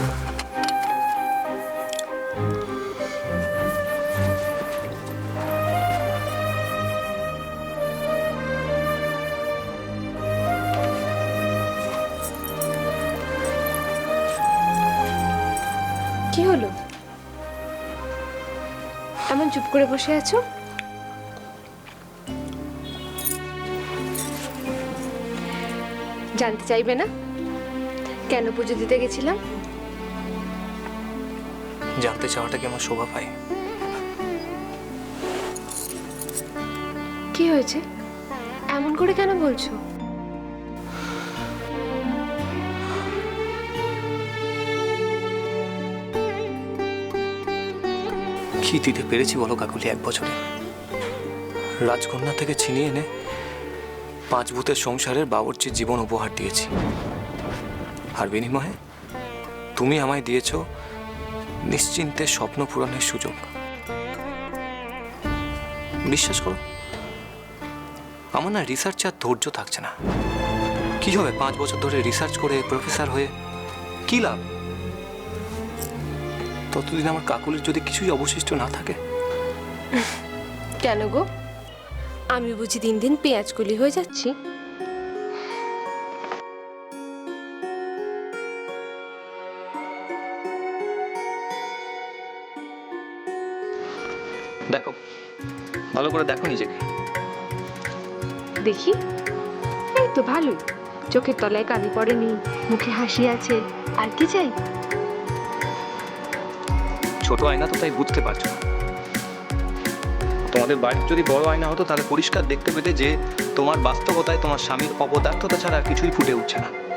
কি হলো? এমন চুপ করে বসে আছো? জানতে চাইবে না? কেন পুজো দিতে গেছিলাম? জানতে চাওয়াটা কি আমার শোভা পায়? কি হয়েছে? এমন করে কেন বলছো? কি দিতে পেরেছি বলো কাকুলি এক বছরে? রাজকন্যা থেকে ছিনিয়ে এনে পাঁচ ভূতের সংসারের বাবরচির জীবন উপহার দিয়েছি। আর বিনিময়ে তুমি আমায় দিয়েছ নিশ্চিন্তে স্বপ্ন পূরণের সুযোগ। বিশ্বাস করো, আমার না রিসার্চ আর ধৈর্য থাকছে না। কি হবে পাঁচ বছর ধরে রিসার্চ করে প্রফেসর হয়ে? কি লাভ? ততদিন আমার কাকুলের যদি কিছুই অবশিষ্ট না থাকে? কেন গো? আমি বুঝি দিন দিন পেঁয়াজ কলি হয়ে যাচ্ছি। দেখো ভালো করে দেখো নিজেকে। দেখি? এই তো ভালোই। চোখের তলায় কালি পড়েনি মুখে হাসি আছে আর কি চাই? ছোট আয়না তো তাই বুঝতে পারছ না। তোমাদের বাড়ির যদি বড় আয়না হতো তাহলে পরিষ্কার দেখতে পেতে যে তোমার বাস্তবতায় তোমার স্বামীর অপদার্থতা ছাড়া আর কিছুই ফুটে উঠছে না।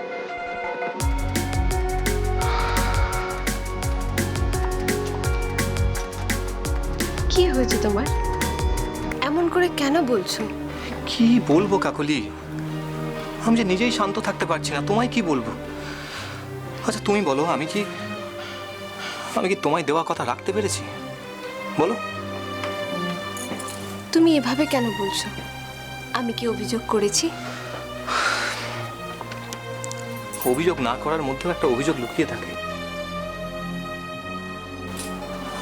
কি হয়েছে তোমার? এমন করে কেন বলছো? কি বলব কাকলি? আমি যে নিজেই শান্ত থাকতে পারছি না তোমায় কি বলব? আচ্ছা তুমি বলো আমি কি আমি কি তোমায় দেওয়া কথা রাখতে পেরেছি? বলো। তুমি এভাবে কেন বলছো? আমি কি অভিযোগ করেছি? অভিযোগ না করার মধ্যেও একটা অভিযোগ লুকিয়ে থাকে।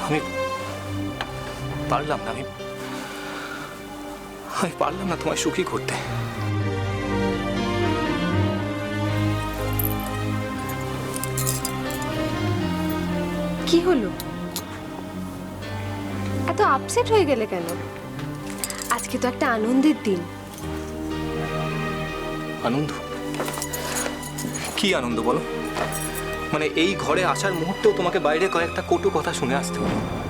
আমি পারলাম না আমি। আমি পারলাম না তোমায় সুখী করতে। কি হলো? এত আপসেট হয়ে গেলে কেন? আজকে তো একটা আনন্দের দিন। আনন্দ? কি আনন্দ বলো? মানে এই ঘরে আসার মুহূর্তেও তোমাকে বাইরে কয়েকটা কটু কথা শুনে আসতে হলো।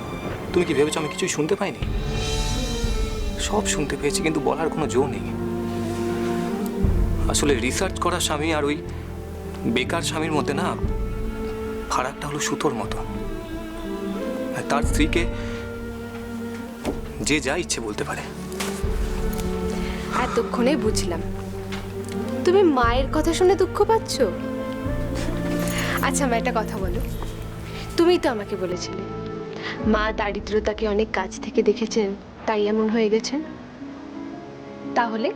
তুমি কি ভেবেছো আমি কিছুই শুনতে পাইনি? সব শুনতে পেয়েছি, কিন্তু বলার কোনো জো নেই। আসলে রিসার্চ করা স্বামী আর ওই বেকার স্বামীর মধ্যে না ফারাকটা হলো সুতোর মতো। তার স্ত্রীকে যে যা ইচ্ছে বলতে পারে। এতক্ষণে বুঝলাম। তুমি মায়ের কথা শুনে দুঃখ পাচ্ছ? আচ্ছা আমার একটা কথা বলো। তুমিই তো আমাকে বলেছিলে। মা দারিদ্রতাকে অনেক কাছ থেকে দেখেছেন তাই এমন হয়ে গেছেন? তাহলে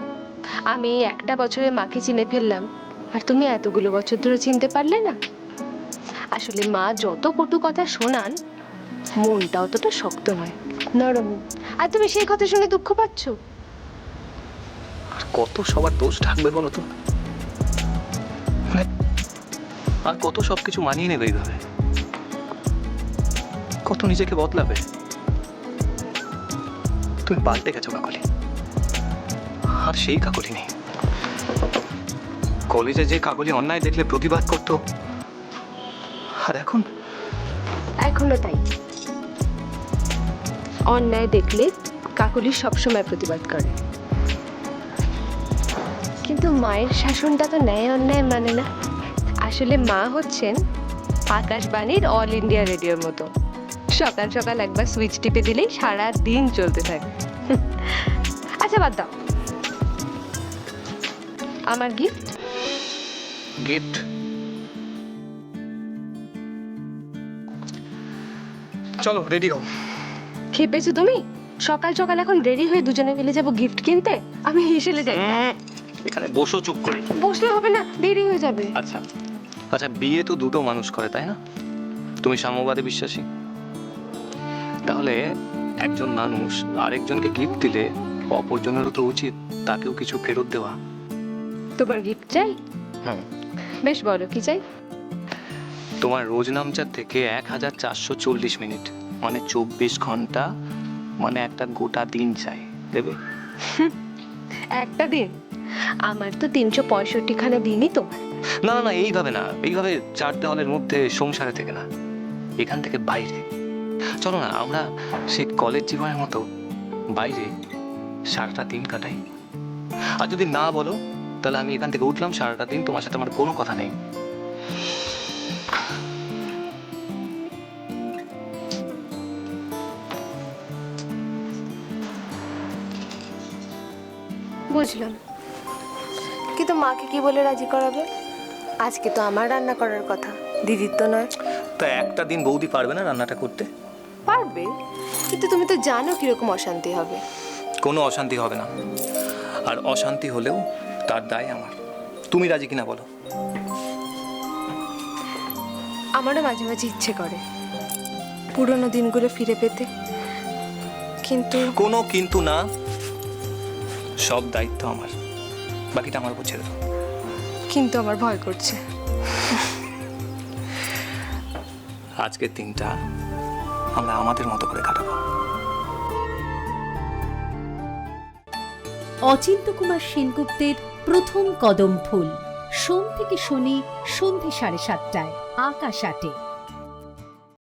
আমি একটা বছরে মাকে চিনে ফেললাম আর তুমি এতগুলো বছর ধরে চিনতে পারলে না? আসলে মা যত কটু কথা শোনান মনটা অতটা শক্ত নয়। নরম। আর তুমি সেই কথা শুনে দুঃখ পাচ্ছ? আর কত সবার দোষ ঢাকবে বলো তো? আর কত সব কিছু মানিয়ে নেবে এইভাবে? কত নিজেকে বদলাবে? তুমি পাল্টে গেছো কাকলি। আর সেই কাকলি নেই। কলেজে যে কাকলি অন্যায় দেখলে প্রতিবাদ করতো, আর এখন? এখনও তাই। অন্যায় দেখলে কাকলি সবসময় প্রতিবাদ করে। কিন্তু মায়ের শাসনটা তো ন্যায় অন্যায় মানে না। আসলে মা হচ্ছেন আকাশবাণীর অল ইন্ডিয়া রেডিওর মতো। সকাল সকাল একবার সুইচ টিপে দিলেই সারা দিন চলতে থাকে। আচ্ছা বাদ দাও। আমার গিফট গিফট চলো রেডি হও। খেপেছো তুমি? সকাল সকাল এখন রেডি হয়ে দুজনে মিলে যাব গিফট কিনতে? আমি হেসেলে যাই। এখানে বসো চুপ করে। বসলে হবে না দেরি হয়ে যাবে। আচ্ছা আচ্ছা বিয়ে তো দুটো মানুষ করে তাই না? তুমি সাম্যবাদে বিশ্বাসী। তাহলে একজন মানুষ আরেকজনকে গিফট দিলে অপরজনেরও তো উচিত তাকেও কিছু ফেরত দেওয়া। তোমার গিফট চাই? হুম। বেশ বলো কি চাই? তোমার রোজ নামচার থেকে এক হাজার চারশো চল্লিশ মিনিট মানে চব্বিশ ঘণ্টা মানে একটা গোটা দিন চাই দেবে? একটা দিন? আমার তো তিনশো পঁয়ষট্টিখানা দিনই তোমার। না না না এইভাবে না এইভাবে চার দেওয়ালের মধ্যে সংসারে থেকে না এখান থেকে বাইরে। চলো না আমরা সেই কলেজ জীবনের মতো বাইরে সারাটা দিন কাটাই। আর যদি না বলো তাহলে আমি এখান থেকে উঠলাম সারাটা দিন তোমার সাথে আমার কোনো কথা নেই। বুঝলাম। কিন্তু মাকে কি বলে রাজি করাবে? আজকে তো আমার রান্না করার কথা দিদির তো নয়। তা একটা দিন বৌদি পারবে না রান্নাটা করতে? পারবে কিন্তু তুমি তো জানো কীরকম অশান্তি হবে। কোনো অশান্তি হবে না। আর অশান্তি হলেও তার দায় আমার। তুমি রাজি কিনা বলো? আমারও মাঝে মাঝে ইচ্ছে করে পুরোনো দিনগুলো ফিরে পেতে। কিন্তু কোনো কিন্তু না সব দায়িত্ব আমার। বাকিটা আমার উপর ছেড়ে দাও কিন্তু আমার ভয় করছে। আজকের দিনটা আমরা আমাদের মতো করে কাটাবো। অচিন্ত কুমার সেনগুপ্তের প্রথম কদম ফুল। সোম থেকে শনি, সন্ধে সাড়ে সাতটায়, আকাশ আটে।